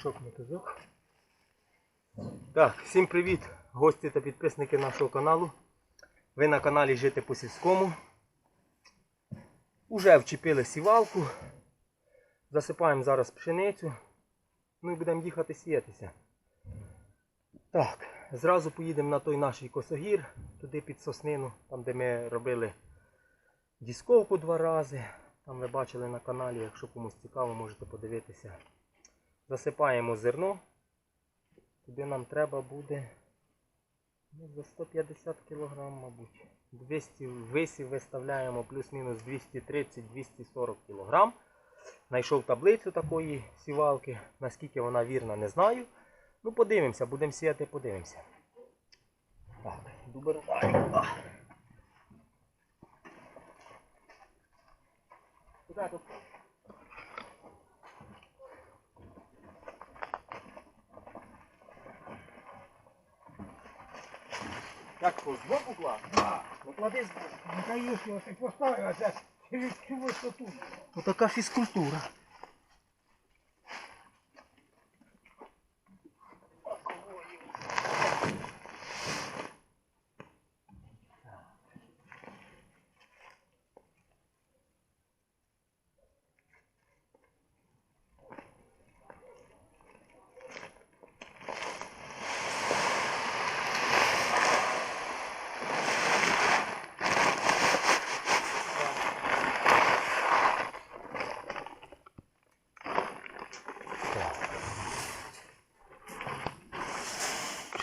мішок мотузок. Так, всім привіт, гості та підписники нашого каналу. Ви на каналі Жити по сільському. Уже вчепили сівалку. Засипаємо зараз пшеницю. Ну і будемо їхати сіятися. Так, зразу поїдемо на той наш косогір, туди під соснину, там де ми робили дісковку два рази. Там ви бачили на каналі, якщо комусь цікаво, можете подивитися. Засипаємо зерно. Туди нам треба буде ну, за 150 кг, мабуть. 200 висів виставляємо плюс-мінус 230-240 кг. Знайшов таблицю такої сівалки. Наскільки вона вірна, не знаю. Ну, подивимося, будемо сіяти, подивимося. Так, дубертаємо. Куди тут? Як сбоку збоку Да. Ну клади сбоку. Ну, конечно, ты поставил, а сейчас через чего-то тут. Вот такая фізкультура.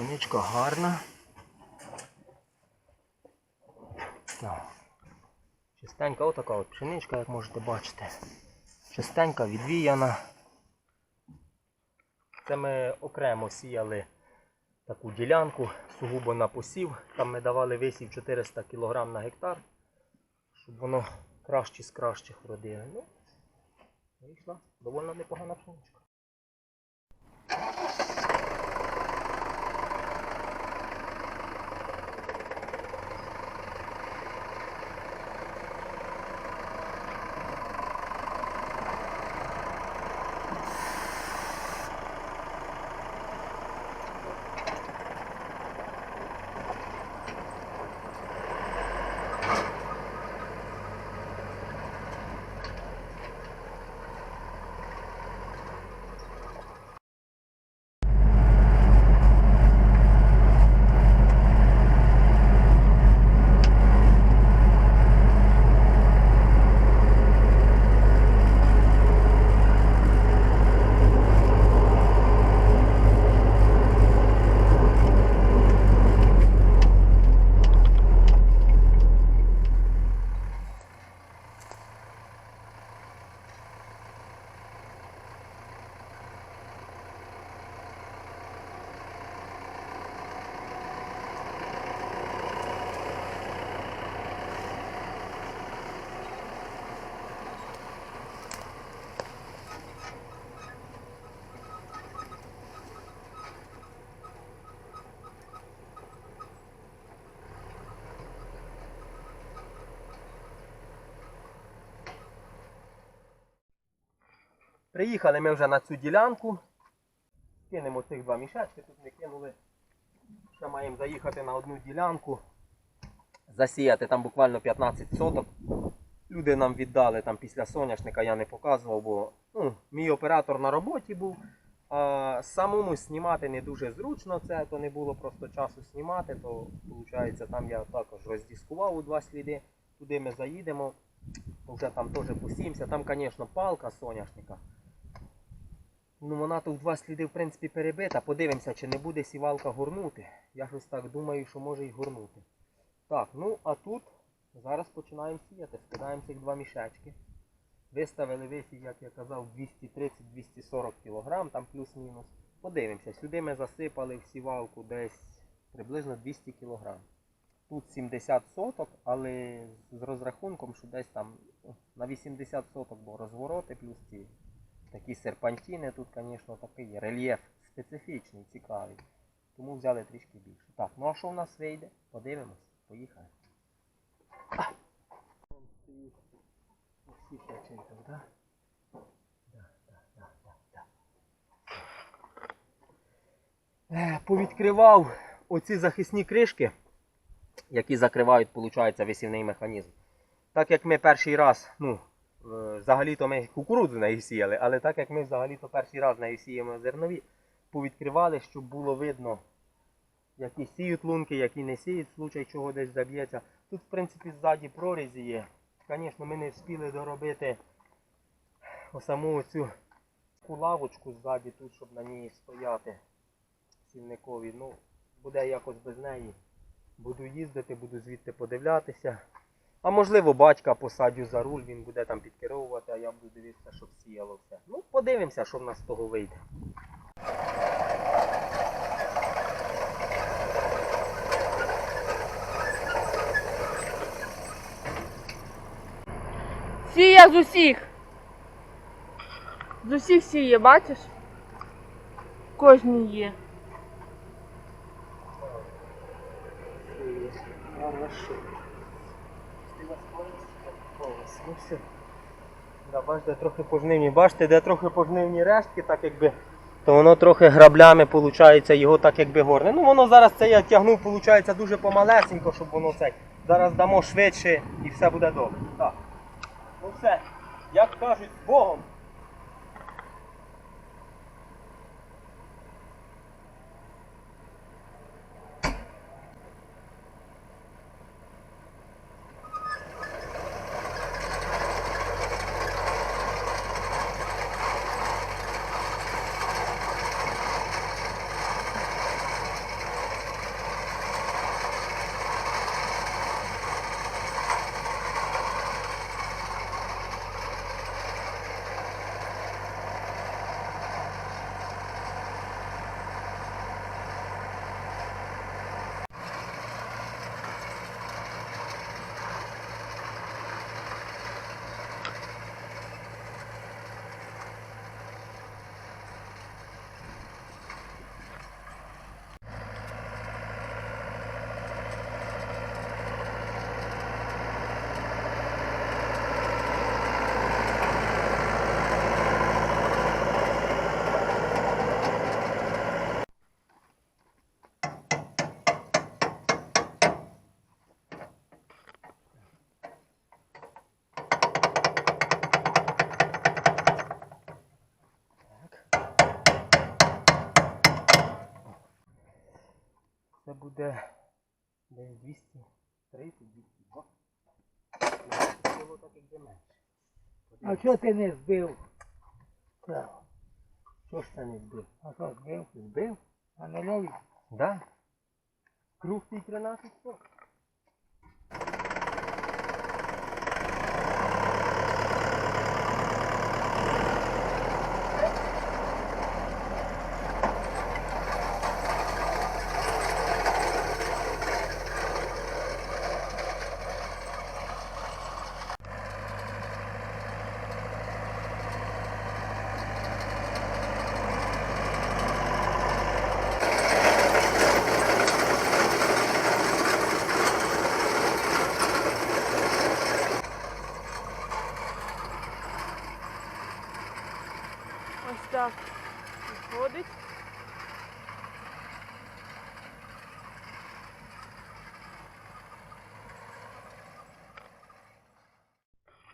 Пшеничка гарна. Чистенька отака от пшеничка, як можете бачити. Чистенька, відвіяна. Це ми окремо сіяли таку ділянку, сугубо на посів. Там ми давали висів 400 кг на гектар, щоб воно краще з кращих родило. Ну, вийшла доволі непогана пшеничка. Приїхали ми вже на цю ділянку. Кинемо цих два мішечки, тут ми кинули. Ще маємо заїхати на одну ділянку. Засіяти там буквально 15 соток. Люди нам віддали там після соняшника, я не показував, бо ну, мій оператор на роботі був. А самому знімати не дуже зручно це, то не було просто часу знімати, то виходить, там я також роздіскував у два сліди. Туди ми заїдемо, вже там теж посіємося. Там, звісно, палка соняшника. Ну, вона в два сліди, в принципі, перебита. Подивимося, чи не буде сівалка горнути. Я щось так думаю, що може і горнути. Так, ну а тут зараз починаємо сіяти. Скидаємо цих два мішечки. Виставили висів, як я казав, 230-240 кг, там плюс-мінус. Подивимося, сюди ми засипали в сівалку десь приблизно 200 кг. Тут 70 соток, але з розрахунком, що десь там на 80 соток, бо розвороти плюс ці такі серпантини. Тут, звісно, такий рельєф специфічний, цікавий. Тому взяли трішки більше. Так, ну а що в нас вийде? Подивимось. Поїхали. А! Вон всіх ячейках, так? Повідкривав оці захисні кришки, які закривають, виходить, висівний механізм. Так як ми перший раз, ну, взагалі-то ми кукурудзу нею сіяли, але так як ми взагалі-то перший раз нею сіємо зернові, повідкривали, щоб було видно, які сіють лунки, які не сіють, в случай чого десь заб'ється. Тут, в принципі, ззаді прорізі є. Звісно, ми не встигли доробити саму цю лавочку ззаді тут, щоб на ній стояти сівникові. Ну, буде якось без неї. Буду їздити, буду звідти подивлятися. А можливо, батька посадю за руль, він буде там підкеровувати, а я буду дивитися, щоб сіяло все. Ну, подивимося, що в нас з того вийде. Сіє з усіх. З усіх сіє, бачиш? Кожній є. Хорошо. Ну все. Да, бачите, трохи пожнивні. Бачите, де трохи пожнивні рештки, так якби. То воно трохи граблями, виходить, його так якби горне. Ну воно зараз це я тягнув, виходить, дуже помалесенько, щоб воно це. Зараз дамо швидше і все буде добре. Так. Ну все. Як кажуть, з Богом. Це буде десь 230 202. Це було так якби менше. А чого ти не збив? Що ж це не збив? А що збив? Збив? А не ловить? Да. Круг твій 13 сот. Ось так виходить.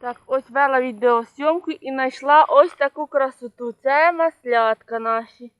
Так, ось вела відеосйомку і знайшла ось таку красоту. Це маслятка наші.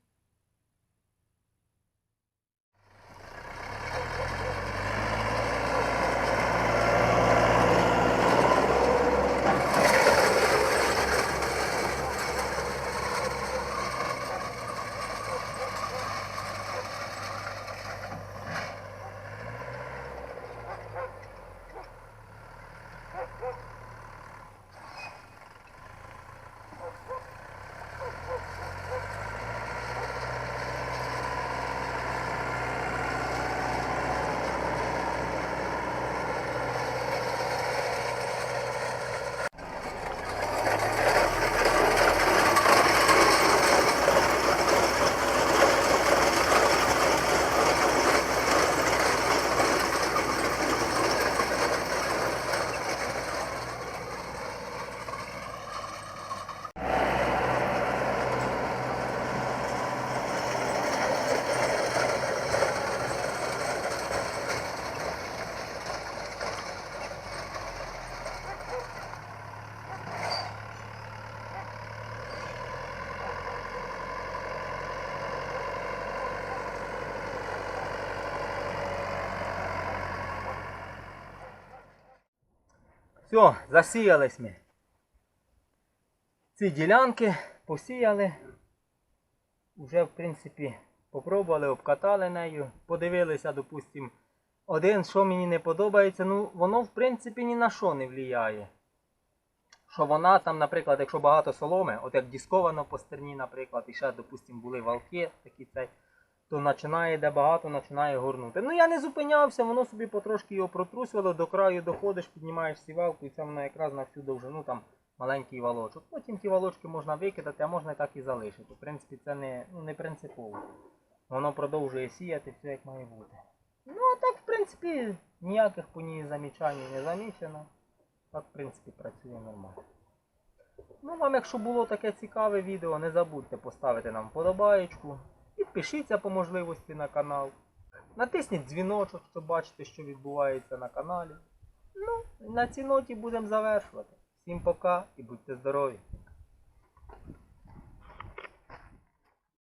Все, засіялись ми. Ці ділянки посіяли. Вже, в принципі, попробували, обкатали нею, подивилися, допустим, один, що мені не подобається, ну воно в принципі ні на що не впливає. Що вона там, наприклад, якщо багато соломи, от як дісковано по стерні, наприклад, і ще, допустим, були валки, такі цей, то починає де багато, починає горнути. Ну я не зупинявся, воно собі потрошки його протрусило, до краю доходиш, піднімаєш сівалку і це воно якраз на всю довжину там маленький валочок. Потім ті валочки можна викидати, а можна так і залишити. В принципі, це не, ну, не принципово. Воно продовжує сіяти все як має бути. Ну а так, в принципі, ніяких по ній замічань не замічено. Так, в принципі, працює нормально. Ну, вам, якщо було таке цікаве відео, не забудьте поставити нам вподобаєчку. Підпишіться по можливості на канал. Натисніть дзвіночок, щоб бачити, що відбувається на каналі. Ну, на цій ноті будемо завершувати. Всім пока і будьте здорові!